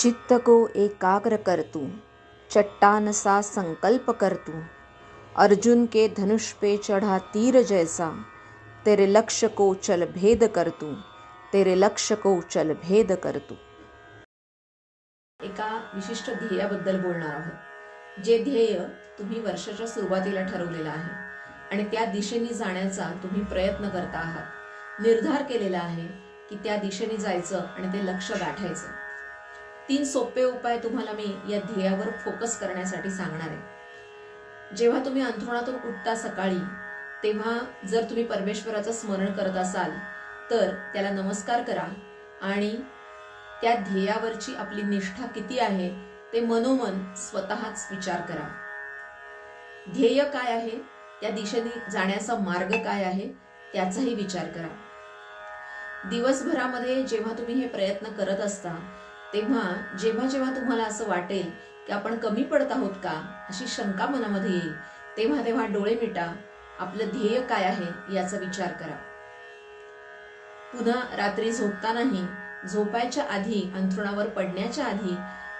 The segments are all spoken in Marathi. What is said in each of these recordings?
चित्त को एकाग्र कर तू चट्टान सा संकल्प कर तू अर्जुन के धनुष पे चढ़ा तीर जैसा तेरे लक्ष्य को चल भेद कर तू तेरे लक्ष्य को चल भेद कर तू एका विशिष्ट ध्येयाबद्दल बोलणार आहोत. जे ध्येय तुम्ही वर्षाच्या सुरुवातीला ठरवलेलं आहे आणि त्या दिशेने जाण्याचा तुम्ही प्रयत्न करता आहात. निर्धार केलेला आहे की त्या दिशेने जायचं आणि ते लक्ष गाठायचं. तीन सोपे उपाय तुम्हाला मी या ध्येयावर फोकस करण्यासाठी सांगणार आहे. जेव्हा तुम्ही अंथरुणातून उठता सकाळी तेव्हा जर तुम्ही परमेश्वराचं स्मरण करत असाल तर त्याला नमस्कार करा आणि त्या ध्येयावरची आपली निष्ठा किती आहे ते मनोमन स्वतःच विचार करा. ध्येय काय आहे त्या दिशेने जाण्याचा मार्ग काय आहे त्याचाही विचार करा. दिवसभरामध्ये जेव्हा तुम्ही हे प्रयत्न करत असता तेव्हा जेव्हा जेव्हा तुम्हाला असं वाटेल की आपण कमी पडत आहोत का अशी शंका मनामध्ये येईल. तेव्हा तेव्हा डोळे मिटा. आपलं ध्येय काय आहे याचा विचार करा. पुन्हा रात्री झोपतानाही झोपायच्या आधी अंथरुणावर पडण्याच्या आधी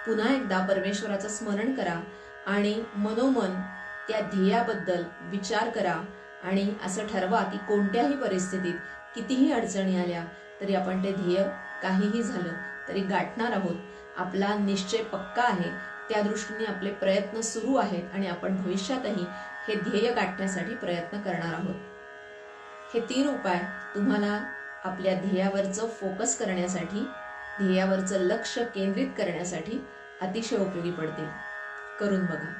पुन्हा एकदा परमेश्वराचं स्मरण करा आणि मनोमन त्या ध्येयाबद्दल विचार करा आणि असं ठरवा की कोणत्याही परिस्थितीत कितीही अडचणी आल्या तरी आपण ते ध्येय काहीही झालं तरी गाठणार आहोत. आपला निश्चय पक्का आहे. त्या दृष्टीने आपले प्रयत्न सुरू आहेत आणि आपण भविष्यातही हे ध्येय गाठण्यासाठी प्रयत्न करणार आहोत. हे तीन उपाय तुम्हाला आपल्या ध्येयावरचं फोकस करण्यासाठी ध्येयावरचं लक्ष केंद्रित करण्यासाठी अतिशय उपयोगी पडतील. करून बघा.